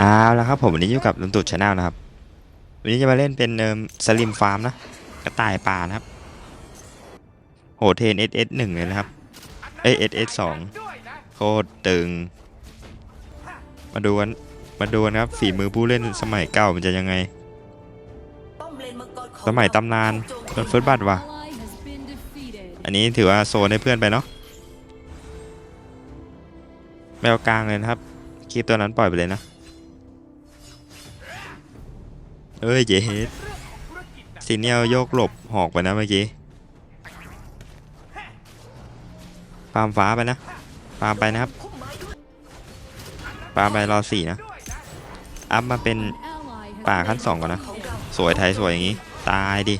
เอาละครับผมวันนี้อยู่กับลุงตุดชาแนลนะครับ วันนี้จะมาเล่นเป็นเนิมสลิมฟาร์มนะกระต่ายป่านะครับ โหเทน SS หนึ่งเลยนะครับเอ้ย SS สองโคตรตึง มาดูกันมาดูกันครับฝีมือผู้เล่นสมัยเก่ามันจะยังไง สมัยตำนานโดนเฟิร์สบัตว่ะอันนี้ถือว่าโซนให้เพื่อนไปเนาะไม่เอากลางเลยนะครับคลิปตัวนั้นปล่อยไปเลยนะ เอ้ยเจเฮดซีเนียลโยกหลบหอกไปนะเมื่อกี้ฟาร์มฟ้าไปนะฟาร์มไปนะครับฟาร์มไปรอสี่นะ อัพมาเป็นป่าขั้นสองก่อนนะ สวยไทยสวยอย่างนี้ ตายดิ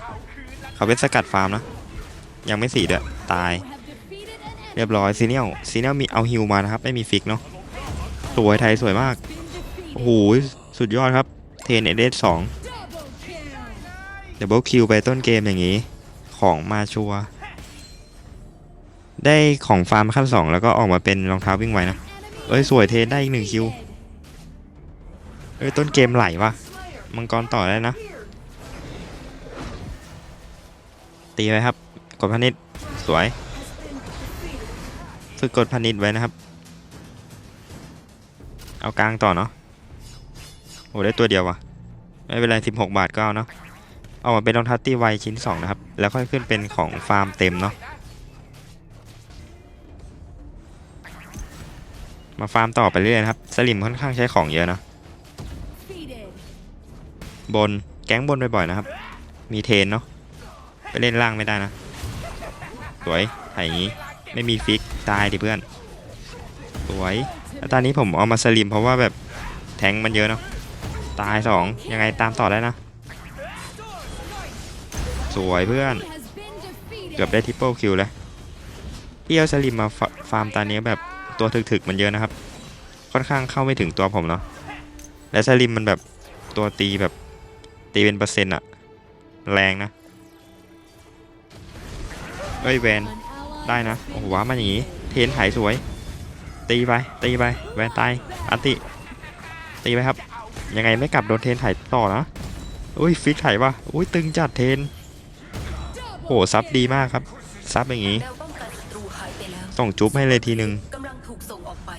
เขาเป็นสกัดฟาร์มนะ ยังไม่สี่เด้อตาย เรียบร้อยซีเนียลซีเนียลมีเอาฮิวมานะครับ ไม่มีฟิกเนาะ สวยไทยสวยมาก โอ้โห สุดยอดครับ เทนเอเดสสอง ดบเบิลคิวไปต้นเกมอย่างนี้ ของมาชัว ได้ของฟาร์มขั้นสองแล้วก็ออกมาเป็นรองเท้าวิ่งไวนะ เอ้ย สวยเทนได้อีกหนึ่งคิว เอ้ย ต้นเกมไหลวะมังกรต่อได้นะ ตีไว้ครับ กดพนิดสวย ฝึกกดพนิดไว้นะครับ เอากลางต่อเนาะโอ้ได้ตัวเดียววะไม่เป็นไร 16 บาทก็เอาเนาะ อามาเป็นรองเท้าตีไวชิ้น 2 นะครับ แล้วค่อยขึ้นเป็นของฟาร์มเต็มเนาะมาฟาร์มต่อไปเรื่อยนะครับ สลิมค่อนข้างใช้ของเยอะนะบนแก๊งบนบ่อยๆนะครับ มีเทนเนาะไปเล่นล่างไม่ได้นะ สวยถ่ายอย่างนี้ไม่มีฟิกตายดิเพื่อน สวยแล้วตอนนี้ผมเอามาสลิมเพราะว่าแบบแทงมันเยอะเนาะตายสองยังไงตามต่อได้นะ วยเพื่อน เกือบได้ทิปเปิลคิวเลยที่เอาสลิมมาฟาร์มตอนนี้แบบตัวถึกๆมันเยอะนะครับ ค่อนข้างเข้าไม่ถึงตัวผมเนาะและสลิมมันแบบตัวตีแบบตีเป็นเปอร์เซ็นต์อะแรงนะเอ้ยแวนได้นะโอ้โหว้ามันอย่างนี้ เทนถ่ายสวย ตีไปตีไปแวนตายอันติตีไปครับ ยังไงไม่กลับโดนเทนถ่ายต่อนะ อุ้ยฟิกถ่ายวะอุ้ยตึงจัดเทน โหซับดีมากครับ ซับอย่างนี้แนวป้องกันศัตรูหายไปแล้วส่งจุ๊บให้เลยทีหนึ่งกำลังถูกส่งออกไป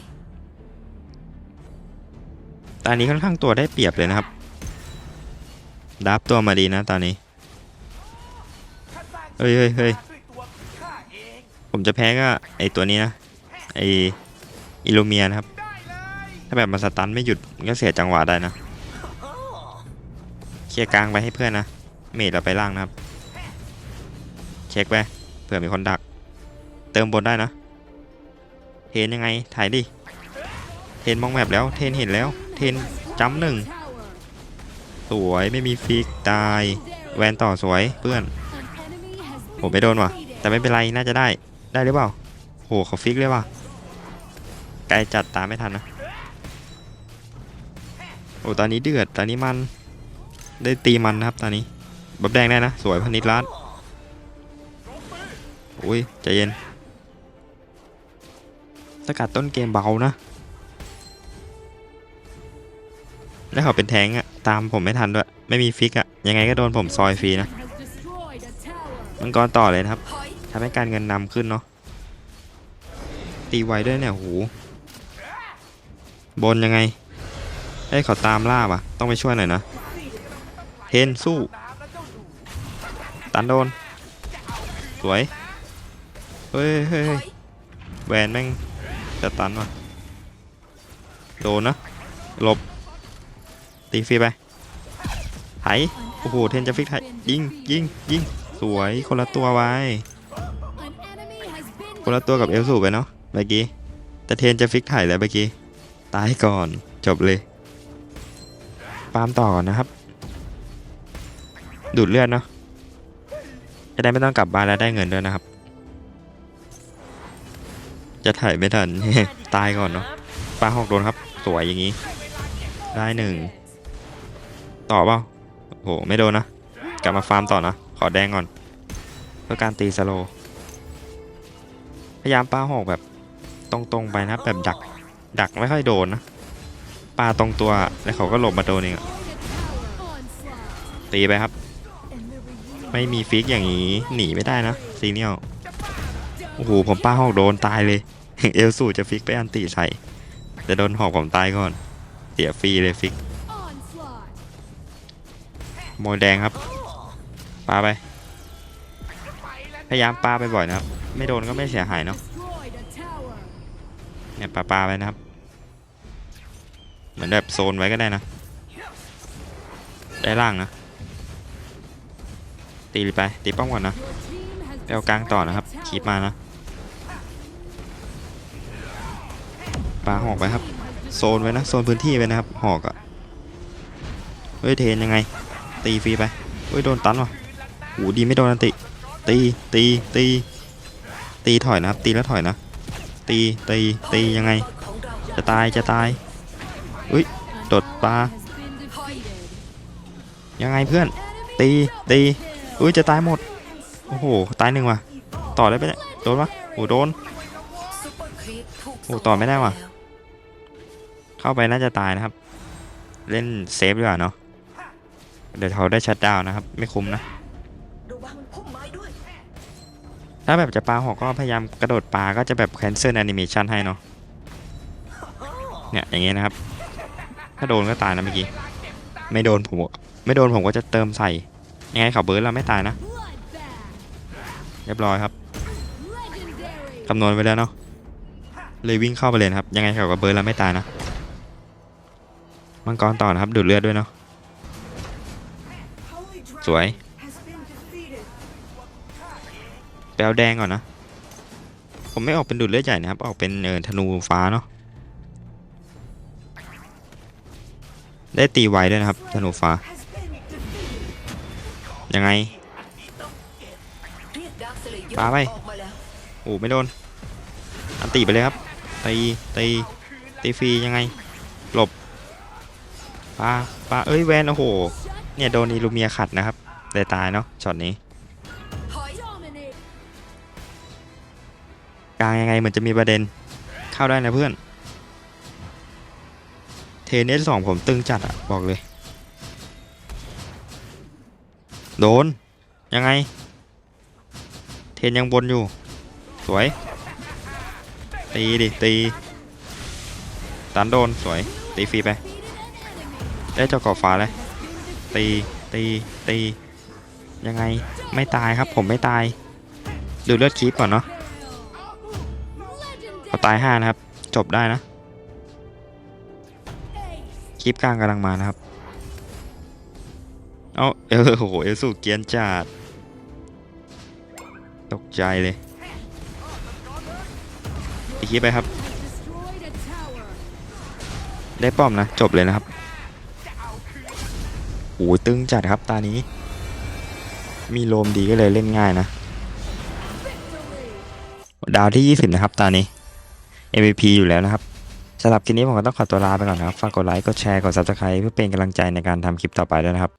ตอนนี้ค่อนข้างตัวได้เปรียบเลยนะครับ ดับตัวมาดีนะตอนนี้ เฮ้ยเฮ้ยเฮ้ยผมจะแพ้ก็ไอตัวนี้นะ ไออิลูเมียนะครับ ถ้าแบบมันสตันไม่หยุดมันก็เสียจังหวะได้นะ เคลียร์กลางไปให้เพื่อนนะ เมดเราไปล่างนะครับ เช็คไปเผื่อมีคนดัก เติมบนได้นะ เทนยังไง ถ่ายดิ เทนมองแมปแล้ว เทนเห็นแล้ว เทนจำหนึ่ง สวยไม่มีฟิกตาย แวนต่อสวยเพื่อนผมไม่โดนว่ะ แต่ไม่เป็นไรน่าจะได้ ได้หรือเปล่า โหเขาฟิกเลยว่ะไกลจัดตามไม่ทันนะ โอ้ตอนนี้เดือด ตอนนี้มัน ได้ตีมันนะครับตอนนี้ บับแดงได้นะ สวยพนิดรัด อุ้ยใจเย็นสกัดต้นเกมเบานะ แล้วเขาเป็นแทงอะตามผมไม่ทันด้วย ไม่มีฟิกอะยังไงก็โดนผมซอยฟรีนะมังกรต่อเลยนะครับทำให้การเงินนำขึ้นเนาะตีไวด้วยเนี่ยโหบนยังไงเอ้ยเขาตามล่าว่ะ ต้องไปช่วยหน่อยนะเทนสู้ ตันโดน สวย เฮ้ยเฮ้ยถเฮ้อยยแวนแม่งจะตันว่ะโดนนะหลบ ตีฟรีไปไถโอ้โห เทนจะฟิกไถยิงยิงยิงสวยคนละตัวไว้ คนละตัวกับเอลสูไปเนาะเมื่อกี้ แต่เทนจะฟิกไถแล้วเมื่อกี้ ตายก่อนจบเลย ปาล์มต่อก่อนนะครับ ดูดเลือดเนาะ จะได้ไม่ต้องกลับบ้านแล้วได้เงินด้วยนะครับ จะถ่ายไม่ทัน ตายก่อนเนาะปลาหอกโดนครับ สวยอย่างนี้ ได้หนึ่ง ต่อเปล่าโอ้โห ไม่โดนนะ กลับมาฟาร์มต่อนะ ขอแดงก่อน เพื่อการตีสโล พยายามปลาหอกแบบตรงๆไปนะ แบบดัก ดักไม่ค่อยโดนนะ ปลาตรงตัวแล้วเขาก็หลบมาโดนเองตีไปครับ ไม่มีฟิกอย่างนี้ หนีไม่ได้นะซีเนียล โอ้โหผมป้าหอกโดนตายเลย เอลสูจะฟิกไปอันตีใส่แต่โดนหอกผมตายก่อน เสียฟรีเลยฟิกโมยแดงครับปาไป พยายามปาไปบ่อยนะครับ ไม่โดนก็ไม่เสียหายเนาะเนี่ยปาปาไปนะครับ เหมือนแบบโซนไว้ก็ได้นะ ได้ล่างนะ ตีไปตีป้อมก่อนนะไปเอากลางต่อนะครับคีบมานะ ปาหอกไปครับ โซนไว้นะ โซนพื้นที่ไว้นะครับ หอกอะ่ะ เฮ้ยเทนยังไง ตีฟรีไป เฮ้ยโดนตันว่ะโหดีไม่โดนอันติ ตี ตี ตี ตีถอยนะครับ ตีแล้วถอยนะ ตี ตี ตียังไง จะตาย จะตายโดดปลา ยังไงเพื่อน ตี ตีอุ้ยจะตายหมด โอ้โห ตายหนึ่งว่ะ ต่อได้ไหมเนี่ยโดนปะโอ้โดนอู้ต่อไม่ได้ว่ะ เข้าไปน่าจะตายนะครับ เล่นเซฟดีกว่าเนาะเดี๋ยวเขาได้ชัดดาวน์นะครับ ไม่คุ้มนะถ้าแบบจะปลาหอกก็พยายามกระโดดปลาก็จะแบบ cancel animation ให้เนาะเนี่ยอย่างเงี้นะครับ ถ้าโดนก็ตายนะเมื่อกี้ไม่โดนผมไม่โดนผมก็จะเติมใส่ยังไงเขาเบิร์ดเราไม่ตายนะ เรียบร้อยครับคำนวณไปแล้วเนาะเลยวิ่งเข้าไปเลยครับ ยังไงเขากับเบิร์ดเราไม่ตายนะ มังกรต่อนะครับ ดูดเลือดด้วยเนาะสวยไปเอาแดงก่อนนะ ผมไม่ออกเป็นดูดเลือดใหญ่นะครับ ออกเป็นเออธนูฟ้าเนาะได้ตีไวด้วยนะครับธนูฟ้า ยังไงเรียกดาร์คสเลเยอร์ปาไปออกมาแล้วโอ้ไม่โดนอันตีไปเลยครับตีตีตีฟรียังไงหลบ ปาปาเอ้ยแวนโอ้โห เนี่ยโดนอีลูเมียขัดนะครับแต่ตายเนาะช็อตนี้กลางยังไงเหมือนจะมีประเด็นเข้าได้นะเพื่อน เทนเนสสองผมตึงจัดอะบอกเลย โดน ยังไง เทนยังบนอยู่ สวย ตีดิตีตันโดนสวย ตีฟรีไป ได้เจาเกาะฟ้าเลยตีตีตียังไงไม่ตายครับผมไม่ตาย ดูเลือดคีปก่อนเนาะพอตายห้านะครับ จบได้นะคลิปกลางกำลังมานะครับ เอาเออโหเอลสูเกียนจัดตกใจเลยอีกคลิปไปครับ ได้ป้อมนะ จบเลยนะครับ โอ้ยตึงจัดครับตานี้ มีโลมดีก็เลยเล่นง่ายนะ ดาวที่ 20 นะครับตานี้ MVP อยู่แล้วนะครับสำหรับคลิปนี้ผมก็ต้องขอตัวลาไปก่อนนะครับ ฝากกดไลค์ กดแชร์ กด Subscribe เพื่อเป็นกำลังใจในการทำคลิปต่อไปด้วยนะครับ